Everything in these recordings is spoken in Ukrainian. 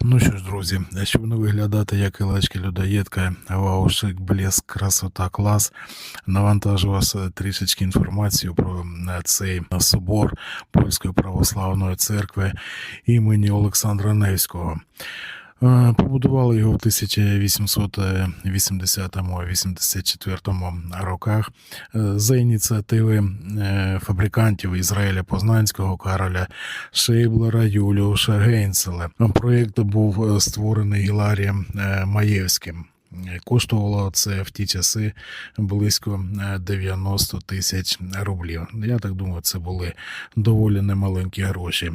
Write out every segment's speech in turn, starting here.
Ну що ж, друзі, щоб не виглядати як ілечки людоєдка, вау, шик, блеск, красота, клас. Навантажу вас е, трішечки інформацію про е, цей собор Польської православної церкви імені Олександра Невського. Е, Побудували його в 1880-84 роках е, за ініціативи е, фабрикантів Ізраїля Познанського, Кароля Шейблера, Юліуша Гейнцела. Проєкт був е, створений Гіларієм е, Маєвським. Е, Коштувало це в ті часи близько е, 90 тисяч рублів. Я так думаю, це були доволі немаленькі гроші.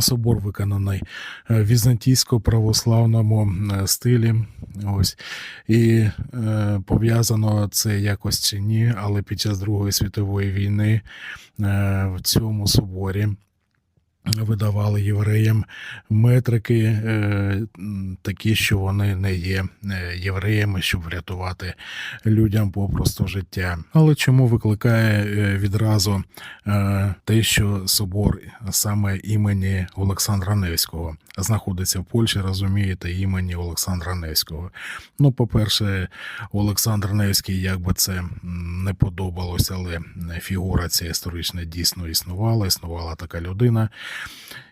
Собор виконаний е, в візантійсько-православному е, стилі. Ось. І е, пов'язано це якось чи ні, але під час Другої світової війни е, в цьому соборі видавали євреям метрики е, такі, що вони не є е, євреями, щоб врятувати людям попросту життя. Але чому викликає е, відразу те, що собор саме імені Олександра Невського знаходиться в Польщі, розумієте, імені Олександра Невського. Ну, по-перше, Олександр Невський, як би це не подобалось, але фігура ця історична дійсно існувала, існувала така людина.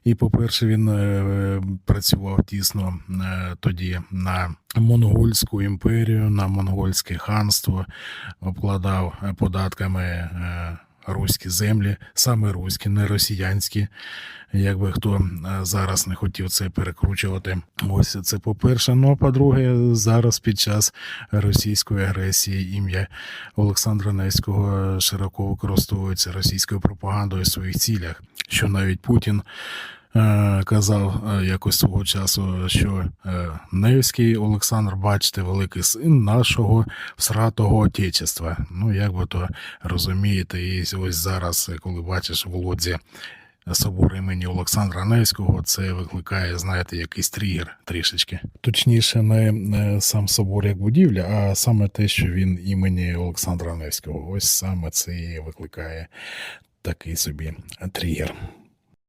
І, по-перше, він е, працював тісно е, тоді на монгольську імперію, на монгольське ханство, обкладав податками е, руські землі, саме руські, не росіянські. Якби хто е, зараз не хотів це перекручувати. Ось це по-перше. Ну а по-друге, зараз під час російської агресії ім'я Олександра Невського широко використовується російською пропагандою в своїх цілях, що навіть Путін. Е, Казав е, якось свого часу, що е, Невський Олександр, бачите, великий син нашого всратого отечества. Ну, як би то розумієте, і ось зараз, коли бачиш в Лодзі собор імені Олександра Невського, це викликає, знаєте, якийсь тригер трішечки. Точніше, не сам собор як будівля, а саме те, що він імені Олександра Невського. Ось саме це викликає такий собі тригер.